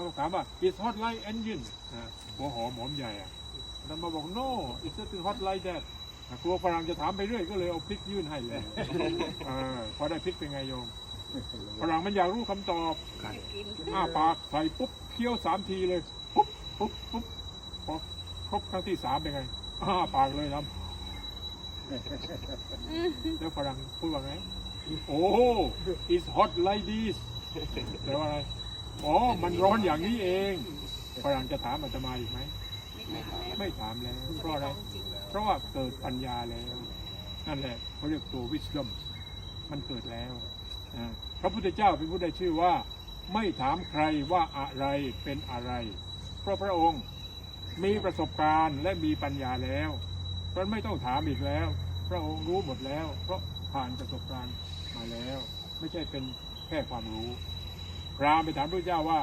เขาก็ถามว่า is hot like engine อ่าหัวหอมหอมใหญ่อะท่านมาบอก no it's not hot like that อะกลัวฝรั่งจะถามไปเรื่อยก็เลยเอาพริกยื่นให้เลยเออพอได้พริกเป็นไงโยมฝรั่งมันอยากรู้คำตอบอ้าปากใส่ปุ๊บเคี้ยวสามทีเลยปุ๊บปุ๊บปุ๊บพอครบครั้งที่สามเป็นไงอ้าปากเลยครับแล้วฝรั่งพูดว่าไงโอ้ it's hot like this แปลว่าอะไร อ๋อ มันร้อนอย่างนี้เองฝรั่งจะถามอาตมาอีกไหม ไม่ถามแล้ว เพราะอะไร เพราะว่าเกิดปัญญาแล้ว นั่นแหละเขาเรียกตัว wisdom มันเกิดแล้วพระพุทธเจ้าเป็นผู้ได้ชื่อว่า ไม่ถามใครว่าอะไรเป็นอะไร เพราะพระองค์มีประสบการณ์และมีปัญญาแล้วเพราะไม่ต้องถามอีกแล้ว พระองค์รู้หมดแล้ว เพราะผ่านประสบการณ์มาแล้ว ไม่ใช่เป็นแค่ความรู้ พราหมณ์ไปถามพระเจ้าว่า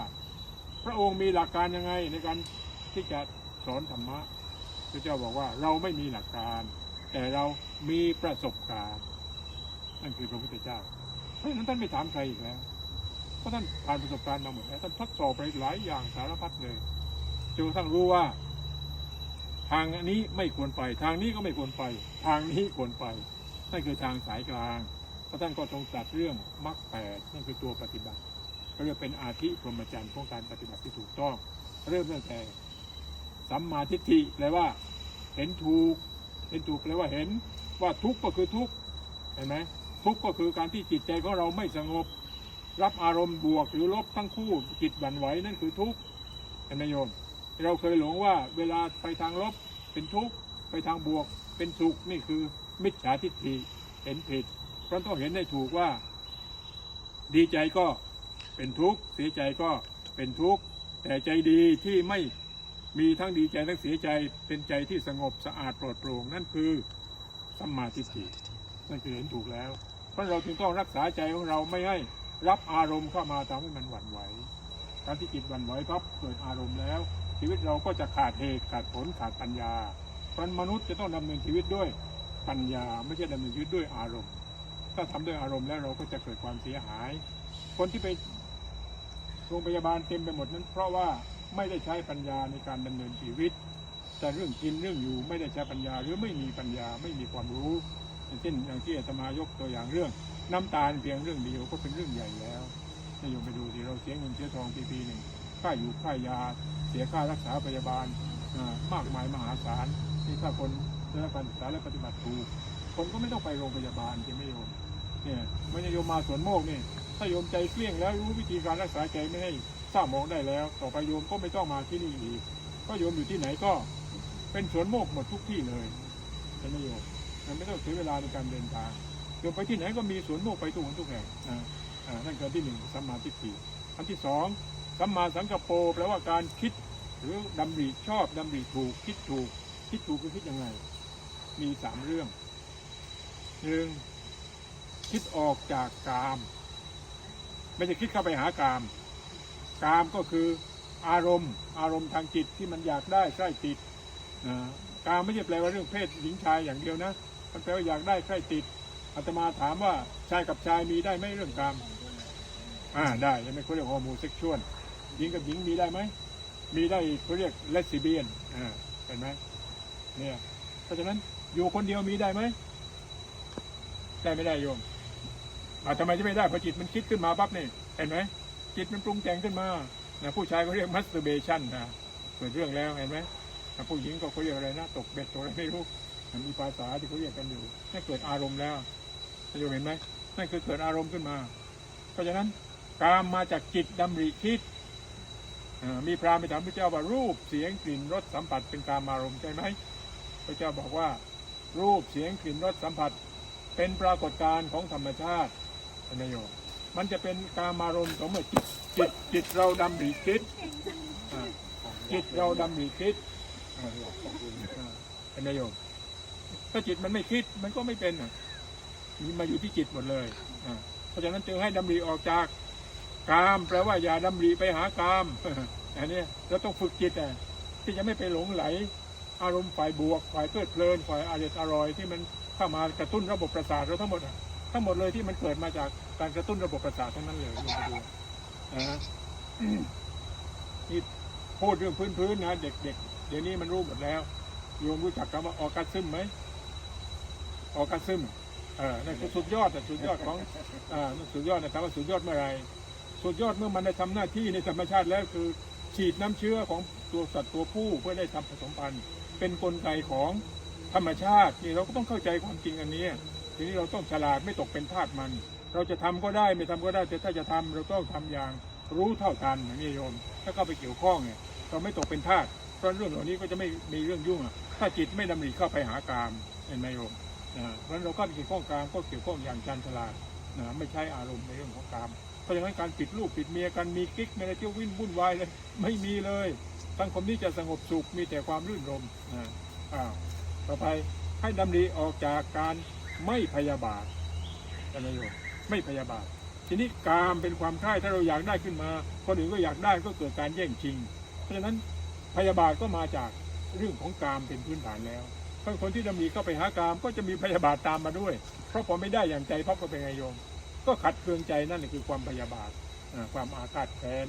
พระองค์มีหลักการยังไงในการที่จะสอนธรรมะพระเจ้าบอกว่าเราไม่มีหลักการ แต่เรามีประสบการณ์นั่นคือพระพุทธเจ้า เพราะฉะนั้นท่านไม่ถามใครอีกแล้วเพราะท่านผ่านประสบการณ์มาหมดแล้วท่านทดสอบไปหลายอย่างสารพัดเลยจนกระทั่งรู้ว่า ทางอันนี้ไม่ควรไป ทางนี้ก็ไม่ควรไป ทางนี้ควรไปนั่นคือทางสายกลางพระท่านก็ทรงตรัสเรื่องมรรคแปดนั่นคือตัวปฏิบัติ ก็เรียกเป็นอาธิพรหมจรรย์ของการปฏิบัติที่ถูกต้อง เริ่มตั้งแต่สัมมาทิฏฐิแปลว่า เห็นถูก เห็นถูกแปลว่าเห็นว่าทุกข์ก็คือทุกข์เห็นไหมทุกข์ก็คือการที่จิตใจของเราไม่สงบ รับอารมณ์บวกหรือลบทั้งคู่จิตหวั่นไหวนั่นคือทุกข์เห็นไหมโยมเราเคยหลงว่าเวลาไปทางลบเป็นทุกข์ไปทางบวกเป็นสุขนี่คือมิจฉาทิฏฐิเห็นผิดเพราะต้องเห็นให้ถูกว่า ดีใจก็ เป็นทุกข์เสียใจก็เป็นทุกข์แต่ใจดีที่ไม่มีทั้งดีใจทั้งเสียใจเป็นใจที่สงบสะอาดปลอดโปร่งนั่นคือสัมมาทิฏฐินั่นคือเห็นถูกแล้ว เพราะเราจึงต้องรักษาใจของเราไม่ให้รับอารมณ์เข้ามาทำให้มันหวั่นไหวการที่จิตหวั่นไหวปั๊บเกิดอารมณ์แล้ว ชีวิตเราก็จะขาดเหตุขาดผลขาดปัญญาเพราะมนุษย์จะต้องดำเนินชีวิตด้วยปัญญาไม่ใช่ดำเนินชีวิตด้วยอารมณ์ ถ้าทำด้วยอารมณ์แล้วเราก็จะเกิดความเสียหาย คนที่ไป โรงพยาบาลเต็มไปหมดนั้น เพราะว่าไม่ได้ใช้ปัญญาในการดำเนินชีวิต แต่เรื่องกินเรื่องอยู่ไม่ได้ใช้ปัญญาหรือไม่มีปัญญาไม่มีความรู้อย่างเช่นอย่างที่อาตมายกตัวอย่างเรื่อง น้ำตาลเพียงเรื่องเดียวก็เป็นเรื่องใหญ่แล้วนายโยมไปดูสิเราเสียเงินเสียทองปีปีหนึ่งค่าอยู่ค่ายา เสียค่ารักษาพยาบาลอ่ามากมายมหาศาลที่ถ้าคนได้รับการศึกษาและปฏิบัติถูกคนก็ไม่ต้องไปโรงพยาบาลใช่ไหมโยมเนี่ยไม่ได้โยมมาสวนโมกนี่ ถ้าโยมใจเกลี้ยงแล้วรู้วิธีการรักษาใจไม่ให้เศร้าหมองได้แล้ว ต่อไปโยมก็ไม่ต้องมาที่นี่อีกก็โยมอยู่ที่ไหนก็เป็นสวนโมกหมดทุกที่เลยใช่ไหมโยมมันไม่ต้องเสียเวลาในการเดินทางโยมไปที่ไหนก็มีสวนโมกไปทุกคนทุกแห่งนั่นคือที่หนึ่งสัมมาทิฏฐิอันที่สองสัมมาสังกปโปแปลว่าการคิด หรือดำริชอบดำริถูก คิดถูก คิดถูกคือคิดยังไง มีสามเรื่องหนึ่งคิดออกจากกาม ไม่ใช่คิดเข้าไปหากาม กามก็คืออารมณ์ อารมณ์ทางจิตที่มันอยากได้ใกล้ติดกามไม่ใช่แปลว่าเรื่องเพศหญิงชายอย่างเดียวนะมันแปลว่าอยากได้ใกล้ติดอาตมาถามว่าชายกับชายมีได้ไหมเรื่องกามอ่าได้ใช่ไหมเขาเรียกฮอร์โมนเซ็กชวลหญิงกับหญิงมีได้ไหมมีได้เขาเรียกเลสซิเบียนอ่าเห็นไหมเนี่ยเพราะฉะนั้นอยู่คนเดียวมีได้ไหมได้ไม่ได้โยม อาทำไมจะไม่ได้เพราะจิตมันคิดขึ้นมาปั๊บนี่เห็นไหมจิตมันปรุงแต่งขึ้นมานะผู้ชายเขาเรียกมัสเตอร์เบชันนะเกิดเรื่องแล้วเห็นไหมผู้หญิงก็เขาเรียกอะไรนะ ตกเบ็ดตกอะไรไม่รู้มันมีภาษาที่เขาเรียกกันอยู่นั่นเกิดอารมณ์แล้วโยมเห็นไหมนั่นคือเกิดอารมณ์ขึ้นมา เพราะฉะนั้นกามมาจากจิตดำริคิดมีพราหมณ์ไปถามพระเจ้าว่ารูปเสียงกลิ่นรสสัมผัสเป็นกามารมณ์ใช่ไหมพระเจ้าบอกว่า รูปเสียงกลิ่นรสสัมผัส เป็นปรากฏการณ์ของธรรมชาติ ท่านยโยมมันจะเป็นกามารมณ์ของเมื่อจิตจิตจิตเราดำริคิดอ่าจิตเราดำริคิดอ่าอ่าท่านยโยมถ้าจิตมันไม่คิดมันก็ไม่เป็นอะมีมาอยู่ที่จิตหมดเลยอ่าเพราะฉะนั้นจึงให้ดำริออกจากกามแปลว่าอย่าดำริไปหากามอันนี้เราต้องฝึกจิตอะที่จะไม่ไปหลงไหล อารมณ์ฝ่ายบวกฝ่ายเพลิดเพลินฝ่ายอร่อยอร่อยที่มันเข้ามากระตุ้นระบบประสาทเราทั้งหมดอะ ทั้งหมดเลยที่มันเกิดมาจากการกระตุ้นระบบประสาททั้งนั้นเลยลองไปดูนะฮะนี่พูดเรื่องพื้นๆนะเด็กๆเดี๋ยวนี้มันรู้หมดแล้วโยมรู้จักคำว่าออกัสซึมไหมออกัสซึมเออนั่นคือสุดยอดแต่สุดยอดของอ่าสุดยอดนะถามว่าสุดยอดเมื่อไรสุดยอดเมื่อมันได้ทำหน้าที่ในธรรมชาติแล้วคือ ฉีดน้ำเชื้อของตัวสัตว์ตัวผู้เพื่อได้ทำผสมพันธุ์เป็นกลไกของธรรมชาตินี่เราก็ต้องเข้าใจความจริงอันนี้ ทีนี้เราต้องฉลาดไม่ตกเป็นทาสมัน เราจะทำก็ได้ไม่ทำก็ได้แต่ถ้าจะทำเราต้องทำอย่างรู้เท่าทันนี้โยม ถ้าเข้าไปเกี่ยวข้องเนี่ยเราไม่ตกเป็นทาสเพราะเรื่องเหล่านี้ก็จะไม่มีเรื่องยุ่งถ้าจิตไม่ดำริเข้าไปหากามเห็นไหมโยมนะเพราะนั้นเราก็ไปเกี่ยวข้องกามก็เกี่ยวข้องอย่างชันฉลาดนะไม่ใช่อารมณ์ในเรื่องของกามเพราะฉะนั้นการปิดลูกปิดเมียกันมีกิ๊กมีอะไรเที่ยววิ่งวุ่นวายเลยไม่มีเลยสังคมนี้จะสงบสุขมีแต่ความรื่นรมนะอ้าวต่อไปให้ดำริออกจากการ ไม่พยาบาทกันะโยมไม่พยาบาท ทีนี้กามเป็นความใคร่ถ้าเราอยากได้ขึ้นมา คนอื่นก็อยากได้ก็เกิดการแย่งชิง เพราะฉะนั้นพยาบาทก็มาจากเรื่องของกามเป็นพื้นฐานแล้วถ้าคนที่ดำริเข้าไปหากามก็จะมีพยาบาทตามมาด้วย เพราะพอไม่ได้อย่างใจพับก็เป็นไงโยม ก็ขัดเคืองใจนั่นแหละคือความพยาบาทความอาฆาตแค้น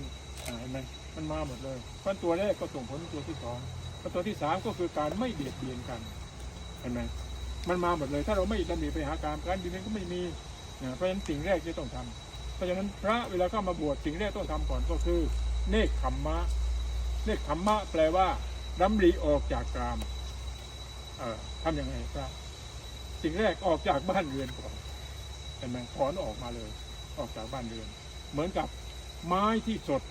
เห็นไหมมันมาหมดเลยเพราะตัวแรกก็ส่งผลตัวที่สองแล้วตัวที่สามก็คือการไม่เบียดเบียนกันเห็นไหม มันมาหมดเลย ถ้าเราไม่ดำริไปหาการการเบียดเบียนก็ไม่มีนะเพราะฉะนั้นสิ่งแรกที่ต้องทำเพราะฉะนั้นพระเวลาเข้ามาบวชสิ่งแรกต้องทำก่อนก็คือ เนคขมมะ เนคขมมะแปลว่าดำริออกจากกามเอ่อทำยังไงครับสิ่งแรกออกจากบ้านเรือนก่อนเห็นไหมถอนออกมาเลย ออกจากบ้านเรือน เหมือนกับไม้ที่สด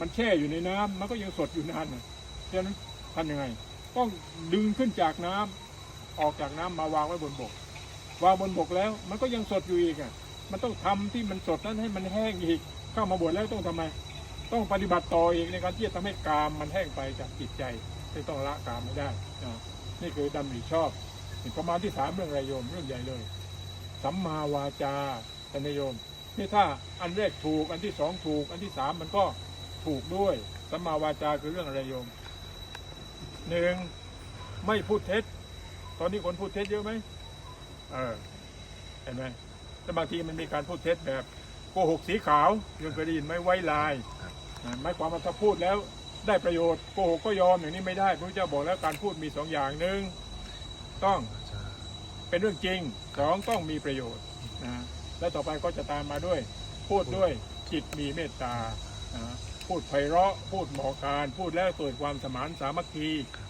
มันแช่อยู่ในน้ำมันก็ยังสดอยู่นานนะฉะนั้นทำยังไง ต้องดึงขึ้นจากน้ำ ออกจากน้ำมาวางไว้บนบก วางบนบกแล้ว มันก็ยังสดอยู่อีกอะ มันต้องทำที่มันสดนั้นให้มันแห้งอีก เข้ามาบวชแล้วต้องทำไม ต้องปฏิบัติต่ออีกในการที่จะทำให้กามมันแห้งไปจากจิตใจที่ต้องละกามไม่ได้นี่คือดำริชอบประมาณที่สามเรื่องไรโยมเรื่องใหญ่เลยสัมมาวาจาท่านโยมนี่ถ้าอันแรกถูกอันที่สองถูก อันที่สามมันก็ถูกด้วยสัมมาวาจาคือเรื่องอะไรโยมหนึ่งไม่พูดเท็จ อนนี้คนพูดเท็จเยอะไหมเออเห็นไหมแต่บางทีมันมีการพูดเท็จแบบโกหกสีขาวยังเคยได้ยินไหมไว้ลายอ่าหมายความว่าถ้าพูดแล้วได้ประโยชน์โกหกก็ยอมอย่างนี้ไม่ได้พระพุทธเจ้าบอกแล้วการพูดมีสองอย่างหนึ่งต้องเป็นเรื่องจริงสองต้องมีประโยชน์นะและต่อไปก็จะตามมาด้วย พูดด้วยจิตมีเมตตานะ พูดไพเราะพูดเหมาะการ พูดแล้วเกิดความสมานสามัคคี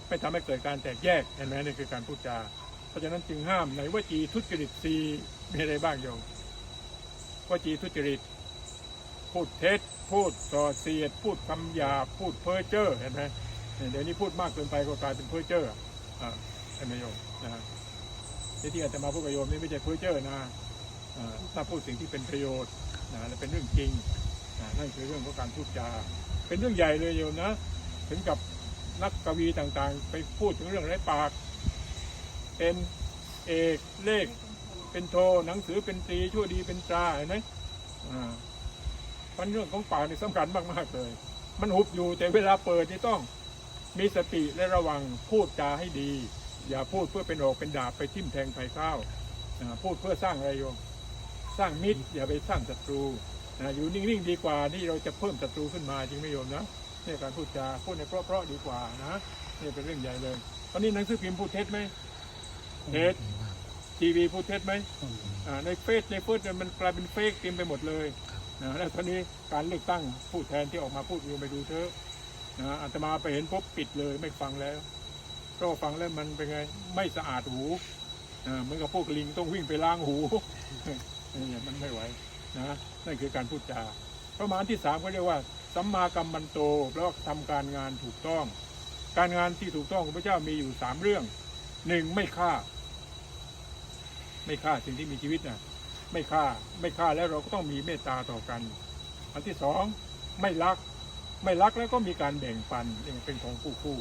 ไม่ทำให้เกิดการแตกแยกเห็นไหมนี่คือการพูดจา เพราะฉะนั้นจึงห้ามในวจีทุจริตสีมีอะไรบ้างโยมวจีทุจริต พูดเท็จ พูดส่อเสียด พูดคำหยาพูดเพ้อเจ้อเห็นไหมเดี๋ยวนี้พูดมากเกินไปก็กลายเป็นเพ้อเจ้ออ่าเห็นไหมโยมนะฮะที่อาจจะมาพูดกับโยมนี่ไม่ใช่เพ้อเจ้อนะถ้าพูดสิ่งที่เป็นประโยชน์นะและเป็นเรื่องจริง นั่นคือเรื่องของการพูดจา เป็นเรื่องใหญ่เลยโยมนะ ถึงกับนักกวีต่างๆ ไปพูดถึงเรื่องไร้ปาก เป็นเอกเลข เป็นโทหนังสือเป็นตรีชั่วดีเป็นตราเห็นไหมอ่ามันเรื่องของปากนี่สำคัญมากๆเลย มันหุบอยู่แต่เวลาเปิดนี่ต้องมีสติและระวังพูดจาให้ดี อย่าพูดเพื่อเป็นโอกเป็นดาบไปทิ่มแทงไฟข้าวพูดเพื่อสร้างอะไรโยมสร้างมิตรอย่าไปสร้างศัตรู อยู่นิ่งๆดีกว่าที่เราจะเพิ่มศัตรูขึ้นมาจริงไหมโยมนะนี่การพูดจาพูดในเพราะๆดีกว่านะนี่เป็นเรื่องใหญ่เลยตอนนี้หนังสือพิมพ์พูดเท็จไหมเท็จทีวีพูดเท็จไหมอ่าในเฟซในเฟซมันกลายเป็นเฟกเต็มไปหมดเลยนะแล้วตอนนี้การเลือกตั้งผู้แทนที่ออกมาพูดโยมไปดูเถอะนะอาตมาไปเห็นปุ๊บปิดเลยไม่ฟังแล้วก็ฟังแล้วมันเป็นไงไม่สะอาดหูอ่าเหมือนกับพวกลิงต้องวิ่งไปล้างหูเนี่ยมันไม่ไหว นะนั่นคือการพูดจาประมาณที่สามเขาเรียกว่า สัมมากัมมันโตแปลว่าทำการงานถูกต้อง การงานที่ถูกต้องของพระเจ้ามีอยู่สามเรื่องหนึ่งไม่ฆ่า ไม่ฆ่าสิ่งที่มีชีวิตนะไม่ฆ่าไม่ฆ่าแล้วเราก็ต้องมีเมตตาต่อกัน อันที่สองไม่ลัก ไม่ลักแล้วก็มีการแบ่งปันเป็นของคู่คู่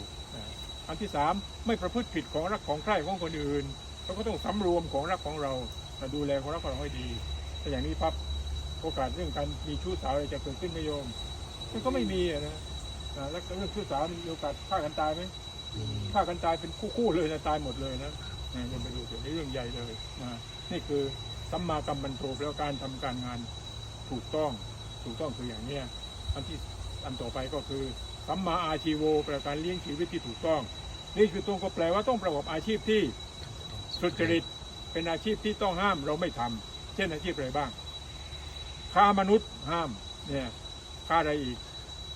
อันที่สามไม่ประพฤติผิดของรักของใคร่ของคนอื่นเราก็ต้องสำรวมของรักของเราดูแลของรักของเราให้ดีแต่อย่างนี้ปั๊บ โอกาสเรื่องการมีชู้สาวอะไรจะเกิดขึ้นไหมโยม มันก็ไม่มีอะนะแล้วเรื่องชู้สาวมีโอกาสฆ่ากันตายไหมฆ่ากันตายเป็นคู่ๆเลยนะตายหมดเลยนะนะยังไปดูเดี๋ยวนี้เรื่องใหญ่เลยนะนี่คือสัมมากัมมันโตแปลว่าการทำการงานถูกต้องถูกต้องคืออย่างเนี้ยอันที่อันต่อไปก็คือสัมมาอาชีโวแปลการเลี้ยงชีวิตที่ถูกต้อง นี่คือตรงก็แปลว่าต้องประกอบอาชีพที่สุจริตเป็นอาชีพที่ต้องห้ามเราไม่ทำเช่นอาชีพอะไรบ้าง ฆ่ามนุษย์ห้ามเนี่ยฆ่าอะไรอีก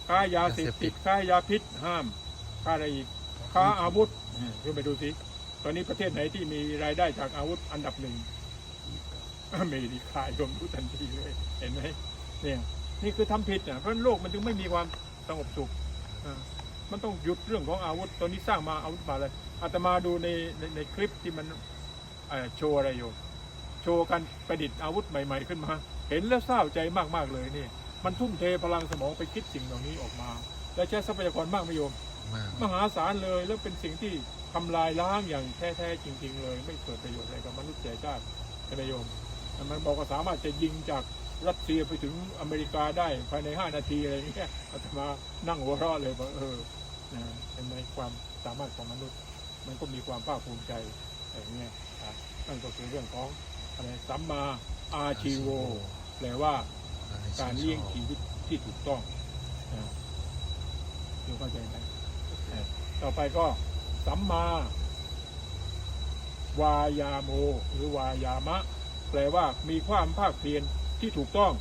ฆ่ายาเสพติดฆ่ายาพิษห้ามฆ่าอะไรอีกฆ่าอาวุธเนี่ยขึ้นไปดูสิตอนนี้ประเทศไหนที่มีรายได้จากอาวุธอันดับหนึ่งอเมริกายอมรู้ทันทีเลยเห็นไหมเนี่ยนี่คือทำผิดอะเพราะฉะนั้นโลกมันจึงไม่มีความสงบสุขอ่ามันต้องหยุดเรื่องของอาวุธตอนนี้สร้างมาอาวุธมาเลยอาตมาดูในในในคลิปที่มันเอ่อโชว์อะไรอยู่ โชว์การประดิษฐ์อาวุธใหม่ ๆขึ้นมา เห็นแล้วเศร้าใจมากๆเลยนี่มันทุ่มเทพลังสมองไปคิดสิ่งเหล่านี้ออกมา และใช้ทรัพยากรมากไหม่โยม มากมหาศาลเลยแล้วเป็นสิ่งที่ทำลายล้างอย่างแท้ๆจริง ๆ เลย ไม่เกิดประโยชน์อะไรกับมนุษยชาติใช่ไหมโยมแต่มันบอกว่าสามารถจะยิงจากรัสเซียไปถึงอเมริกาได้ภายใน 5 นาทีอะไรอย่างเงี้ยอาตมานั่งหัวเราะเลยว่าเออนะเห็นไหมความสามารถของมนุษย์ มันก็มีความภาคภูมิใจอย่างเงี้ยอะนั่นก็คือเรื่องของ อะไรสัมมาอาชีโว แปลว่าการเลี้ยงชีวิตที่ถูกต้องอ่าโยมเข้าใจไหมเออต่อไปก็สัมมา วายาโม หรือวายามะ แปลว่ามีความภาคเพียรที่ถูกต้อง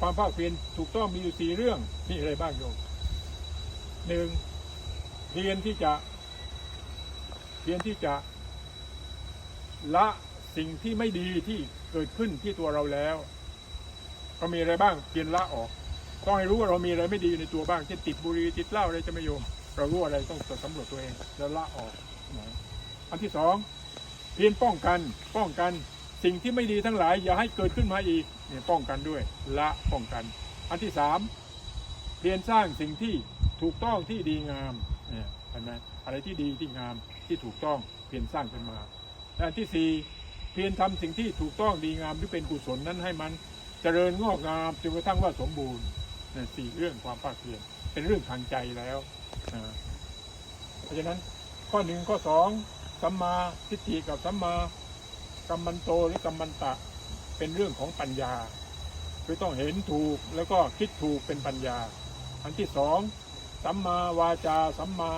ความภาคเพียรถูกต้องมีอยู่สี่เรื่องมีอะไรบ้างโยมหนึ่งเพียรที่จะเพียรที่จะละ สิ่งที่ไม่ดีที่เกิดขึ้นที่ตัวเราแล้วก็มีอะไรบ้างเพียรละออก ต้องให้รู้ว่าเรามีอะไรไม่ดีในตัวบ้างเช่นติดบุหรี่ติดเหล้าอะไรจะไม่โยม เรารู้อะไรต้องสำรวจตัวเองแล้วละออกอันที่สองเพียรป้องกันป้องกันสิ่งที่ไม่ดีทั้งหลาย อย่าให้เกิดขึ้นมาอีกเนี่ยป้องกันด้วย ละป้องกัน อันที่สามเพียรสร้างสิ่งที่ถูกต้องที่ดีงามเนี่ยเห็นไหมอะไรที่ดีที่งามที่ถูกต้องเพียรสร้างขึ้นมาและอันที่สี่ เพียรทำสิ่งที่ถูกต้องดีงามที่เป็นกุศลนั้นให้มันเจริญงอกงามจนกระทั่งว่าสมบูรณ์นี่สี่เรื่องความภาคเพียรเป็นเรื่องทางใจแล้วเพราะฉะนั้นข้อหนึ่งข้อสองสัมมาทิฏฐิกับสัมมากัมมันโตหรือกัมมันตะเป็นเรื่องของปัญญา คือต้องเห็นถูกแล้วก็คิดถูกเป็นปัญญา อันที่สองสัมมาวาจาสัมมา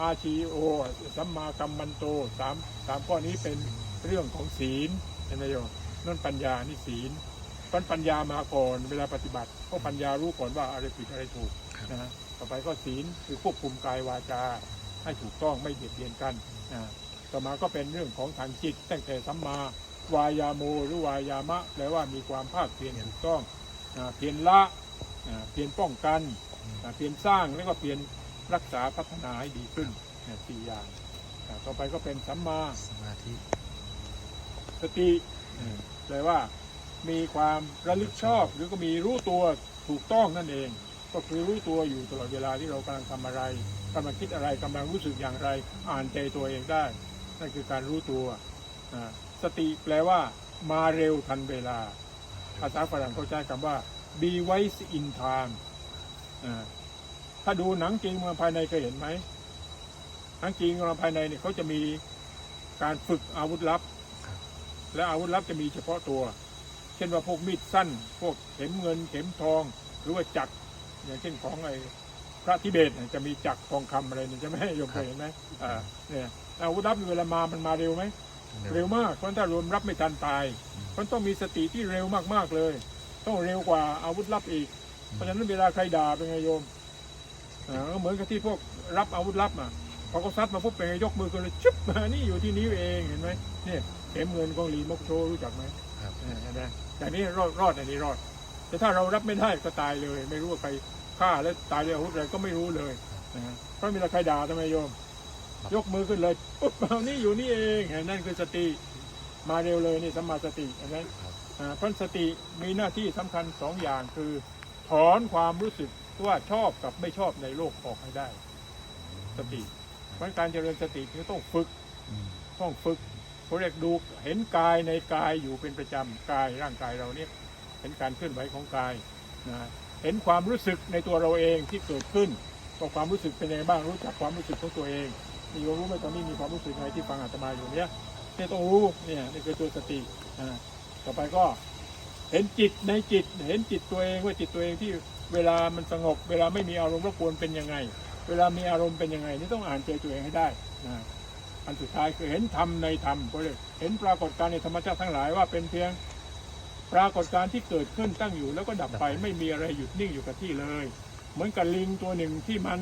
อาชีโอสัมมากัมมันโตสามสามข้อนี้เป็น เรื่องของศีลเห็นไหมโยมนั่นปัญญานี่ศีลเพราะปัญญามาก่อนเวลาปฏิบัติเพราะปัญญารู้ก่อนว่าอะไรผิดอะไรถูกนะฮะต่อไปก็ศีลคือควบคุมกายวาจา ให้ถูกต้องไม่เบียดเบียนกันนะต่อมาก็เป็นเรื่องของทางจิต ตั้งแต่สัมมาวายาโมหรือวายามะแปลว่ามีความภาคเพียรถูกต้องนะเพียรละนะเพียรป้องกันนะเพียรสร้างแล้วก็เพียรรักษาพัฒนาให้ดีขึ้นเนี่ยสี่อย่างนะต่อไปก็เป็นสัมมาสมาธิ สติเออแปลว่ามีความระลึกชอบหรือก็มีรู้ตัวถูกต้องนั่นเอง ก็คือรู้ตัวอยู่ตลอดเวลาที่เรากำลังทำอะไรกำลังคิดอะไรกำลังรู้สึกอย่างไร อ่านใจตัวเองได้ นั่นคือการรู้ตัวอ่าสติแปลว่า มาเร็วทันเวลา ภาษาฝรั่งเขาใช้คำว่า be wise in time อ่าถ้าดูหนังจริงเมืองภายในเคยเห็นไหมหนังจริงเมืองภายในเนี่ยเขาจะมีการฝึกอาวุธลับ และอาวุธลับจะมีเฉพาะตัว เช่นว่าพวกมีดสั้น พวกเข็มเงิน เข็มทอง หรือว่าจักรอย่างเช่นของไอ้พระทิเบตเนี่ยจะมีจักรทองคำอะไรเนี่ยจะไม่ให้โยมเคยเห็นไหมอ่าเนี่ยอาวุธลับเวลามามันมาเร็วไหมเร็วมากเพราะถ้ารวมรับไม่ทันตายมันต้องมีสติที่เร็วมากๆเลย ต้องเร็วกว่าอาวุธลับอีก เพราะฉะนั้นเวลาใครด่าเป็นไงโยมอ่าก็เหมือนกับที่พวกรับอาวุธลับอะ พอเขาซัดมาปุ๊บเป็นไงยกมือกันเลยชึบมานี่อยู่ที่นิ้วเองเห็นไหมเนี่ยเข็มเงินของหลีมกโชรู้จักไหมครับอ่าเห็นไหมอย่างนี้รอดรอดอันนี้รอด แต่ถ้าเรารับไม่ได้ก็ตายเลย ไม่รู้ว่าใครฆ่าแล้วตายด้วยอาวุธอะไรก็ไม่รู้เลยนะฮะเพราะมีใครด่าทำไมโยม ยกมือขึ้นเลยปุ๊บเอานี่อยู่นี่เองเห็นนั่นคือสติมาเร็วเลยนี่สัมมาสติเห็นไหมอ่าเพราะสติมีหน้าที่สำคัญสองอย่างคือ ถอนความรู้สึกว่าชอบกับไม่ชอบในโลกออกให้ได้ สติ เพราะการเจริญสติคือต้องฝึกอืมต้องฝึกเขาเรียกดูเห็นกายในกายอยู่เป็นประจำกายร่างกายเราเนี่ยเห็นการเคลื่อนไหวของกายนะเห็นความรู้สึกในตัวเราเองที่เกิดขึ้นก็ความรู้สึกเป็นยังไงบ้างรู้จักความรู้สึกของตัวเองนี่โยมรู้ไหมตอนนี้มีความรู้สึกอะไรที่ฟังอาตมาอยู่เนี่ยเนี่ยต้องรู้เนี่ยนี่คือตัวสติอ่าต่อไปก็เห็นจิตในจิต เห็นจิตตัวเองว่าจิตตัวเองที่เวลามันสงบ เวลาไม่มีอารมณ์รบกวนเป็นยังไง เวลามีอารมณ์เป็นยังไงนี่ต้องอ่านใจตัวเองให้ได้นะอันสุดท้ายคือเห็นธรรมในธรรมก็เลยเห็นปรากฏการณ์ในธรรมชาติทั้งหลายว่าเป็นเพียงปรากฏการณ์ที่เกิดขึ้นตั้งอยู่ แล้วก็ดับไปไม่มีอะไรหยุดนิ่งอยู่กับที่เลย เหมือนกับลิงตัวหนึ่งที่มัน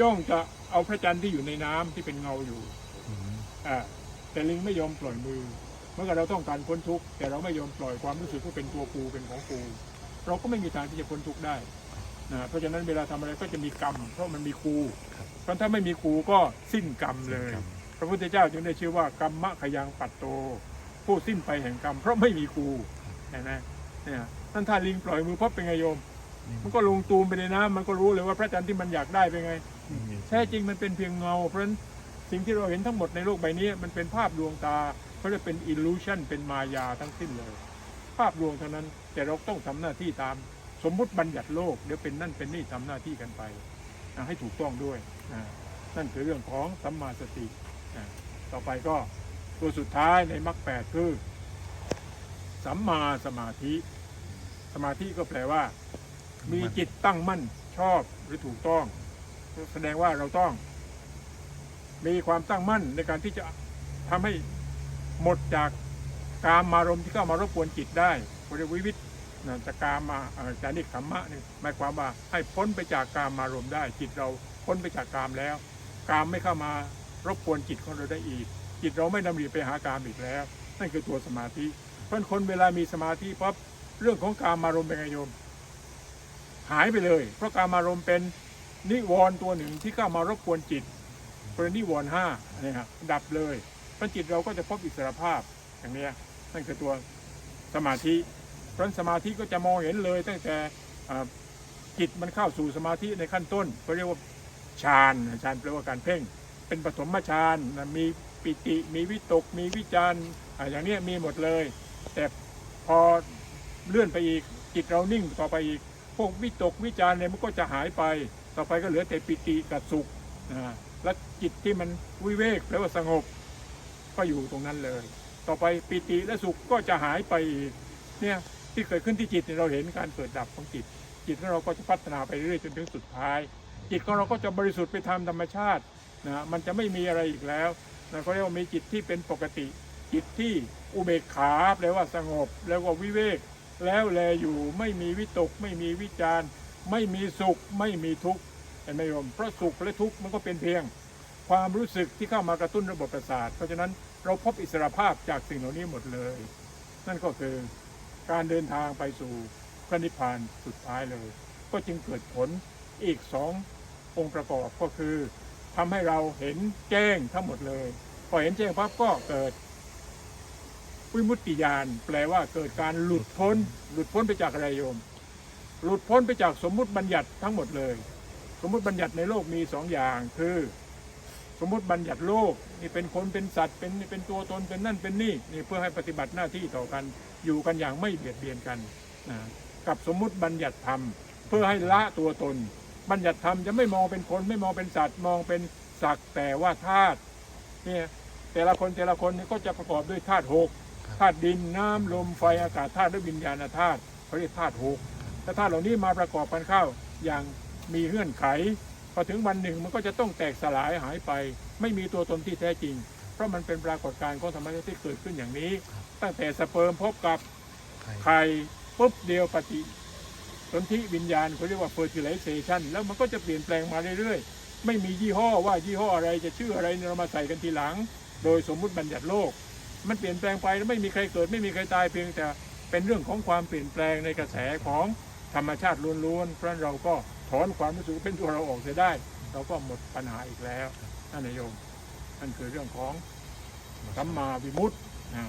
จ้องจะเอาพระจันทร์ที่อยู่ในน้ำที่เป็นเงาอยู่อ่าแต่ลิงไม่ยอมปล่อยมือเมื่อกเราต้องการพ้นทุกข์แต่เราไม่ยอมปล่อยความรู้สึกว่าเป็นตัวกูเป็นของกู เราก็ไม่มีทางที่จะพ้นทุกข์ได้ นะเพราะฉะนั้นเวลาทำอะไรก็จะมีกรรม เพราะมันมีครูเพราะถ้าไม่มีครูก็สิ้นกรรมเลย พระพุทธเจ้าจึงได้ชื่อว่ากรรมะขยังปัตโต ผู้สิ้นไปแห่งกรรม เพราะไม่มีครูเห็นไหมเนี่ยท่านท่าลิงปล่อยมือเพราะเป็นไงโยม มันก็ลงตูมไปในน้ำมันก็รู้เลยว่าพระจันทร์ที่มันอยากได้เป็นไงแท้จริงมันเป็นเพียงเงา เพราะฉะนั้นสิ่งที่เราเห็นทั้งหมดในโลกใบนี้มันเป็นภาพดวงตาเขาเรียกเป็น illusion เป็นมายาทั้งสิ้นเลย ภาพดวงเท่านั้นแต่เราต้องทำหน้าที่ตาม สมมุติบัญญัติโลกเดี๋ยวเป็นนั่นเป็นนี่ทำหน้าที่กันไปให้ถูกต้องด้วยนั่นคือเรื่องของสัมมาสติต่อไปก็ตัวสุดท้ายในมรรคแปดคือ สัมมาสมาธิ สมาธิก็แปลว่า มีจิตตั้งมั่นชอบหรือถูกต้อง แสดงว่าเราต้อง มีความตั้งมั่นในการที่จะทำให้หมดจากกามมารมณ์ที่เข้ามารบกวนจิตได้บริวิวิต นะจากกามาเอ่อจานิขมมะนี่หมายความว่าให้พ้นไปจากกามมารมได้ จิตเราพ้นไปจากกามแล้ว กามไม่เข้ามารบกวนจิตของเราได้อีก จิตเราไม่ดำริไปหากามอีกแล้ว นั่นคือตัวสมาธิ เพราะคนเวลามีสมาธิปั๊บเรื่องของกามมารมเป็นไงโยม หายไปเลย เพราะกามารมเป็นนิวรณ์ตัวหนึ่งที่เข้ามารบกวนจิตเป็นนิวรณ์ห้าเนี่ยครับดับเลยเพราะจิตเราก็จะพบอิสรภาพอย่างนี้นั่นคือตัวสมาธิ เพราะสมาธิก็จะมองเห็นเลย ตั้งแต่จิตมันเข้าสู่สมาธิในขั้นต้นเขาเรียกว่าฌานฌานแปลว่าการเพ่ง เป็นปฐมฌานมีปิติมีวิตก มีวิจารณ์อย่างนี้มีหมดเลย แต่พอเลื่อนไปอีกจิตเรานิ่งต่อไปอีกพวกวิตกวิจารณ์เนี่ยมันก็จะหายไป ต่อไปก็เหลือแต่ปิติกับสุขนะและจิตที่มันวิเวกแปลว่าสงบก็อยู่ตรงนั้นเลย ต่อไปปิติและสุขก็จะหายไปอีกเนี่ย ที่เกิดขึ้นที่จิตเนี่ยเราเห็นการเกิดดับของจิต จิตของเราก็จะพัฒนาไปเรื่อยๆจนถึงสุดท้าย จิตของเราก็จะบริสุทธิ์ไปตามธรรมชาตินะมันจะไม่มีอะไรอีกแล้วนะเขาเรียกว่ามีจิตที่เป็นปกติ จิตที่อุเบกขาแปลว่าสงบ แล้วก็วิเวก แล้วแลอยู่ไม่มีวิตก ไม่มีวิจารณ์ไม่มีสุขไม่มีทุกข์เห็นไหมโยมเพราะสุขและทุกข์มันก็เป็นเพียง ความรู้สึกที่เข้ามากระตุ้นระบบประสาท เพราะฉะนั้นเราพบอิสรภาพจากสิ่งเหล่านี้หมดเลย นั่นก็คือ การเดินทางไปสู่พระนิพพานสุดท้ายเลย ก็จึงเกิดผลอีกสององค์ประกอบก็คือทำให้เราเห็นแจ้งทั้งหมดเลย พอเห็นแจ้งปั๊บก็เกิดวิมุตติญาณแปลว่าเกิดการหลุดพ้น หลุดพ้นไปจากอะไรโยม หลุดพ้นไปจากสมมุติบัญญัติทั้งหมดเลย สมมุติบัญญัติในโลกมีสองอย่างคือ สมมุติบัญญัติโลกนี่เป็นคนเป็นสัตว์เป็นเป็นตัวตนเป็นนั่นเป็นนี่นี่เพื่อให้ปฏิบัติหน้าที่ต่อกันอยู่กันอย่างไม่เบียดเบียนกันนะกับสมมุติบัญญัติธรรม เพื่อให้ละตัวตน บัญญัติธรรมจะไม่มองเป็นคนไม่มองเป็นสัตว์มองเป็นสักแต่ว่าธาตุเนี่ยแต่ละคนแต่ละคนนี่ก็จะประกอบด้วยธาตุหกธาตุดินน้ำลมไฟอากาศธาตุและวิญญาณธาตุเขาเรียกธาตุหกถ้าธาตุเหล่านี้มาประกอบกันเข้าอย่างมีเงื่อนไข พอถึงวันหนึ่งมันก็จะต้องแตกสลายหายไป ไม่มีตัวตนที่แท้จริง เพราะมันเป็นปรากฏการณ์ของธรรมชาติที่เกิดขึ้นอย่างนี้ ตั้งแต่สเปิร์มพบกับใครไข่ปุ๊บเดียวปฏิสนธิวิญญาณเขาเรียกว่า fertilization แล้วมันก็จะเปลี่ยนแปลงมาเรื่อยๆ ไม่มียี่ห้อว่ายี่ห้ออะไรจะชื่ออะไรเรามาใส่กันทีหลัง โดยสมมุติบัญญัติโลก มันเปลี่ยนแปลงไปแล้วไม่มีใครเกิด ไม่มีใครตายเพียงแต่เป็นเรื่องของความเปลี่ยนแปลงในกระแสของธรรมชาติล้วนๆเพราะฉะนั้นเราก็ ถอนความรู้สึกเป็นตัวเราออกเสียได้ เราก็หมดปัญหาอีกแล้วนั่นนายโยมนั่นคือเรื่องของสัมมาวิมุตติ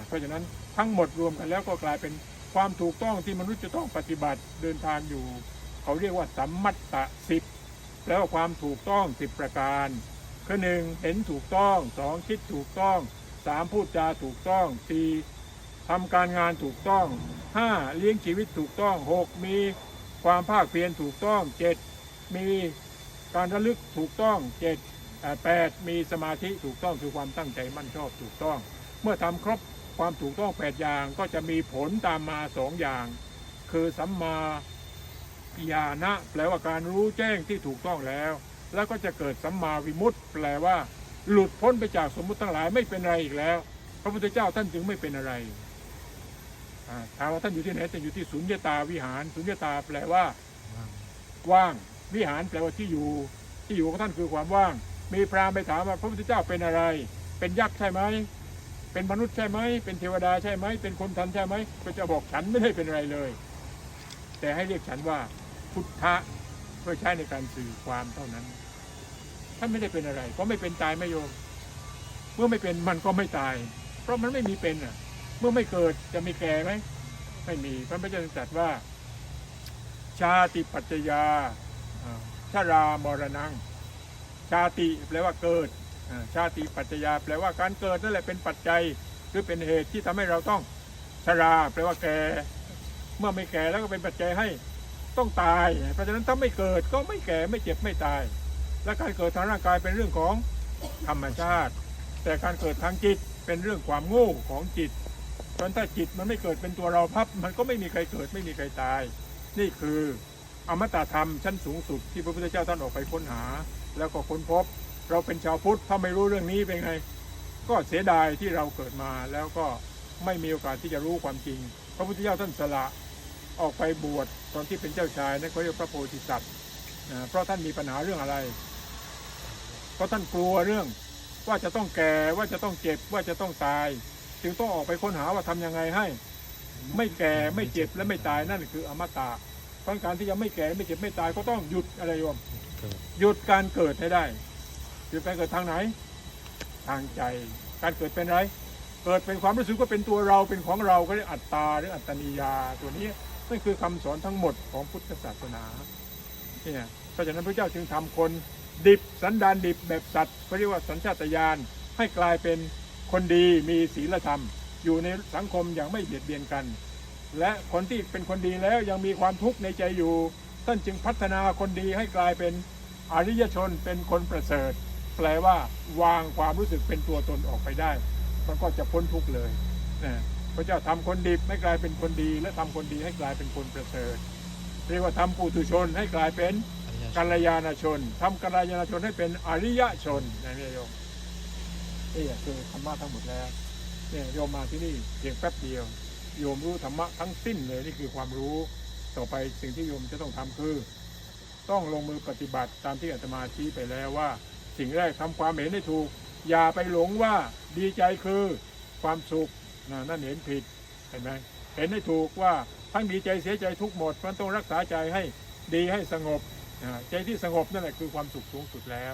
เพราะฉะนั้นทั้งหมดรวมกันแล้วก็กลายเป็นความถูกต้องที่มนุษย์จะต้องปฏิบัติเดินทางอยู่ เขาเรียกว่าสัมมัตตะสิบแล้วความถูกต้องสิบประการคือหนึ่งเห็นถูกต้องสองคิดถูกต้องสามพูดจาถูกต้องสี่ทำการงานถูกต้องห้าเลี้ยงชีวิตถูกต้องหกมีความภาคเพียรถูกต้องเจ็ด มีการระลึกถูกต้องเจ็ดแปดมีสมาธิถูกต้องคือความตั้งใจมั่นชอบถูกต้อง เมื่อทำครบความถูกต้องแปดอย่างก็จะมีผลตามมาสองอย่าง คือสัมมาญาณะแปลว่าการรู้แจ้งที่ถูกต้องแล้ว แล้วก็จะเกิดสัมมาวิมุตติแปลว่า หลุดพ้นไปจากสมมุติทั้งหลายไม่เป็นอะไรอีกแล้ว พระพุทธเจ้าท่านจึงไม่เป็นอะไรอ่าถามว่าท่านอยู่ที่ไหนท่านอยู่ที่สุญญตาวิหาร สุญญตาแปลว่า ว่าง วิหารแปลว่าที่อยู่ ที่อยู่ของท่านคือความว่าง มีพราหมณ์ไปถามว่าพระพุทธเจ้าเป็นอะไร เป็นยักษ์ใช่ไหมเป็นมนุษย์ใช่ไหมเป็นเทวดาใช่ไหมเป็นคนทันใช่ไหมก็จะบอกฉันไม่ได้เป็นอะไรเลย แต่ให้เรียกฉันว่าพุทธะเพื่อใช้ในการสื่อความเท่านั้นท่านไม่ได้เป็นอะไร ก็ไม่เป็นตายไม่โยม เมื่อไม่เป็นมันก็ไม่ตาย เพราะมันไม่มีเป็นอะ เมื่อไม่เกิดจะมีแก่ไหมไม่มีพระพุทธเจ้าตรัสว่า ชาติปัจจยา ชารามรณัง ชาติแปลว่าเกิด ชาติปัจจยา แปลว่าการเกิดนั่นแหละเป็นปัจจัยหรือเป็นเหตุที่ทำให้เราต้องชรา แปลว่าแก่ เมื่อไม่แก่แล้วก็เป็นปัจจัยให้ต้องตาย เพราะฉะนั้นถ้าไม่เกิดก็ไม่แก่ไม่เจ็บไม่ตาย และการเกิดทางร่างกายเป็นเรื่องของธรรมชาติ แต่การเกิดทางจิตเป็นเรื่องความโง่ของจิตเพราะฉะนั้นถ้าจิตมันไม่เกิดเป็นตัวเราพับ มันก็ไม่มีใครเกิดไม่มีใครตาย นี่คือ อมตะธรรมชั้นสูงสุดที่พระพุทธเจ้าท่านออกไปค้นหา แล้วก็ค้นพบ เราเป็นชาวพุทธถ้าไม่รู้เรื่องนี้เป็นไง ก็เสียดายที่เราเกิดมาแล้วก็ไม่มีโอกาสที่จะรู้ความจริง พระพุทธเจ้าท่านสละออกไปบวชตอนที่เป็นเจ้าชายนั่นเขาเรียกพระโพธิสัตว์นะเพราะท่านมีปัญหาเรื่องอะไร เพราะท่านกลัวเรื่องว่าจะต้องแก่ว่าจะต้องเจ็บว่าจะต้องตาย จึงต้องออกไปค้นหาว่าทำยังไงให้ ไม่แก่ไม่เจ็บและไม่ตายนั่นคืออมตะ เพราะการที่จะไม่แก่ไม่เจ็บไม่ตายก็ต้องหยุดอะไรโยมหยุดการเกิดให้ได้หยุดการเกิดทางไหน ทางใจ การเกิดเป็นไร เกิดเป็นความรู้สึกว่าเป็นตัวเราเป็นของเราก็เรียกอัตตาหรืออัตตนิยาตัวนี้นั่นคือคำสอนทั้งหมดของพุทธศาสนาเนี่ยเพราะฉะนั้นพระเจ้าจึงทำคนดิบสันดานดิบแบบสัตว์เขาเรียกว่าสัญชาตญาณให้กลายเป็นคนดีมีศีลธรรม อยู่ในสังคมอย่างไม่เบียดเบียนกัน และคนที่เป็นคนดีแล้วยังมีความทุกข์ในใจอยู่ ท่านจึงพัฒนาคนดีให้กลายเป็นอริยชนเป็นคนประเสริฐ แปลว่าวางความรู้สึกเป็นตัวตนออกไปได้ มันก็จะพ้นทุกข์เลยนะพระเจ้าทำคนดีให้กลายเป็นคนดี และทำคนดีให้กลายเป็นคนประเสริฐเรียกว่าทำปุถุชนให้กลายเป็นกัลยาณชนทำกัลยาณชนให้เป็นอริยชนนะเนี่ยโยมนี่คือธรรมะทั้งหมดแล้วเนี่ยโยมมาที่นี่เพียงแป๊บเดียว โยมรู้ธรรมะทั้งสิ้นเลยนี่คือความรู้ต่อไปสิ่งที่โยมจะต้องทำคือ ต้องลงมือปฏิบัติตามที่อาตมาชี้ไปแล้วว่า สิ่งแรกทำความเห็นให้ถูก อย่าไปหลงว่าดีใจคือความสุขนะนั่นเห็นผิดเห็นไหมเห็นให้ถูกว่าทั้งดีใจเสียใจทุกหมด มันต้องรักษาใจให้ดีให้สงบใจที่สงบนั่นแหละคือความสุขสูงสุดแล้ว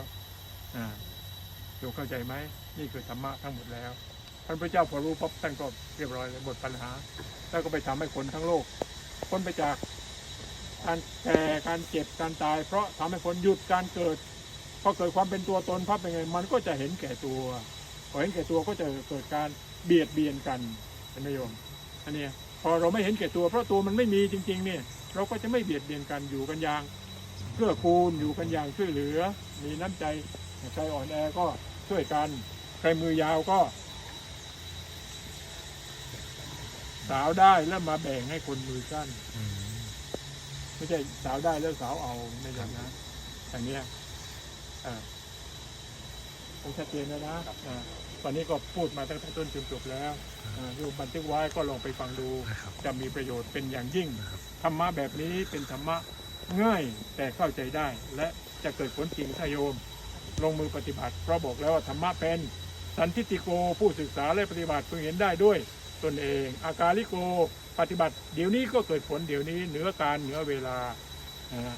โยมเข้าใจไหมนี่คือธรรมะทั้งหมดแล้ว ท่านพระเจ้าพอรู้ปั๊บท่านก็เรียบร้อยเลยหมดปัญหา แล้วก็ไปทำให้คนทั้งโลกพ้นไปจากการแก่การเจ็บการตาย เพราะทำให้คนหยุดการเกิดพอเกิดความเป็นตัวตนพับเป็นไง มันก็จะเห็นแก่ตัวพอเห็นแก่ตัวก็จะเกิดการเบียดเบียนกันเห็นไหมโยมอันนี้พอเราไม่เห็นแก่ตัว เพราะตัวมันไม่มีจริงๆเนี่ยเราก็จะไม่เบียดเบียนกันอยู่กันอย่างเกื้อกูลอยู่กันอย่างช่วยเหลือ มีน้ำใจใครอ่อนแอก็ช่วยกัน ใครมือยาวก็ สาวได้แล้วมาแบ่งให้คนมือสั้น ไม่ใช่สาวได้แล้วสาวเอาไม่อย่างนั้นอย่างเนี้ยอ่าผมชัดเจนแล้วนะอ่าตอนนี้ก็พูดมาตั้งแต่ต้นจนจบแล้วอ่าโยมบันทึกไว้ก็ลองไปฟังดูนะครับจะมีประโยชน์เป็นอย่างยิ่งนะครับธรรมะแบบนี้เป็นธรรมะง่ายแต่เข้าใจได้ และจะเกิดผลจริงถ้าโยม ลงมือปฏิบัติ เพราะบอกแล้วว่าธรรมะเป็น สันทิติโกผู้ศึกษาและปฏิบัติเพิ่งเห็นได้ด้วย ตนเอง อาการลิโกปฏิบัติ เดี๋ยวนี้ก็เกิดผลเดี๋ยวนี้เหนือการเหนือเวลาอ่า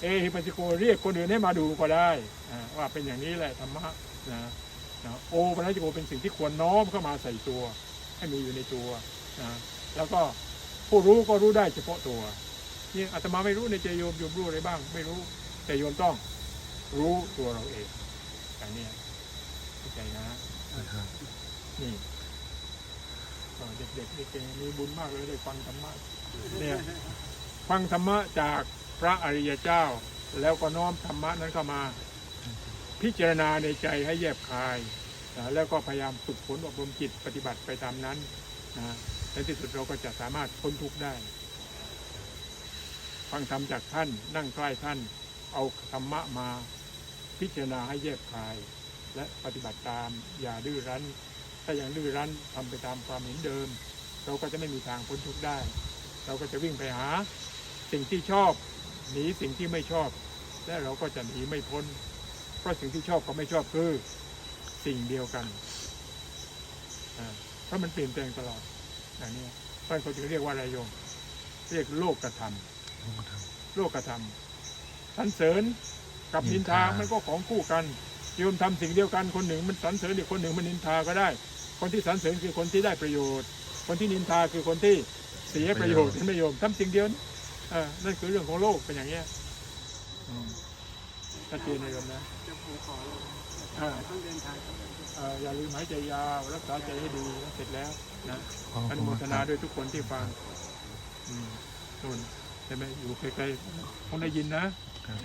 เอฮิปัสสิโกเรียกคนอื่นให้มาดูก็ได้อ่าว่าเป็นอย่างนี้แหละธรรมะนะนะโอปัญญโกเป็นสิ่งที่ควรน้อมเข้ามาใส่ตัว ให้มีอยู่ในตัวนะแล้วก็ผู้รู้ก็รู้ได้เฉพาะตัวนี่อาตมาไม่รู้ในใจโยมโยมรู้อะไรบ้าง ไม่รู้แต่โยมต้องรู้ตัวเราเองอันเนี้ยเข้าใจนะนะครับนี่ เด็กๆนี่เก่งมีบุญมากเลยได้ฟังธรรมะเนี่ยฟังธรรมะจากพระอริยเจ้า แล้วก็น้อมธรรมะนั้นเข้ามา พิจารณาในใจให้แยบคายนะแล้วก็พยายามฝึกฝนอบรมจิตปฏิบัติไปตามนั้นนะในที่สุดเราก็จะสามารถพ้นทุกข์ได้ ฟังธรรมจากท่านนั่งใกล้ท่าน เอาธรรมะมา พิจารณาให้แยบคาย และปฏิบัติตามอย่าดื้อรั้น ถ้ายังดื้อรั้นทำไปตามความเห็นเดิม เราก็จะไม่มีทางพ้นทุกข์ได้ เราก็จะวิ่งไปหา สิ่งที่ชอบหนีสิ่งที่ไม่ชอบ และเราก็จะหนีไม่พ้น เพราะสิ่งที่ชอบกับไม่ชอบคือสิ่งเดียวกันอ่าเพราะมันเปลี่ยนแปลงตลอดอย่างนี้เพราะเขาจึงเรียกว่าอะไรโยมเรียกโลกกระทำโลกกระทำสันเสริญกับนินทามันก็ของคู่กันโยมทำสิ่งเดียวกันคนหนึ่งมันสันเสริญอีกคนหนึ่งมันนินทาก็ได้ คนที่สรรเสริญคือคนที่ได้ประโยชน์ คนที่นินทาคือคนที่เสียประโยชน์เห็นไหมโยมทำสิ่งเดียวนี่เออนั่นคือเรื่องของโลกเป็นอย่างเงี้ยอืมชัดเจนนะโยมนะจะผมขออ่าต้องเดินทางครับเอ่ออย่าลืมหายใจยาวรักษาใจให้ดีเสร็จแล้วนะขอบอคุนุณโมมากทคนารับด้วยทุกคนที่ฟังอืมนู่นใช่ไหมอยู่ไกลๆคงได้ยินนะครับ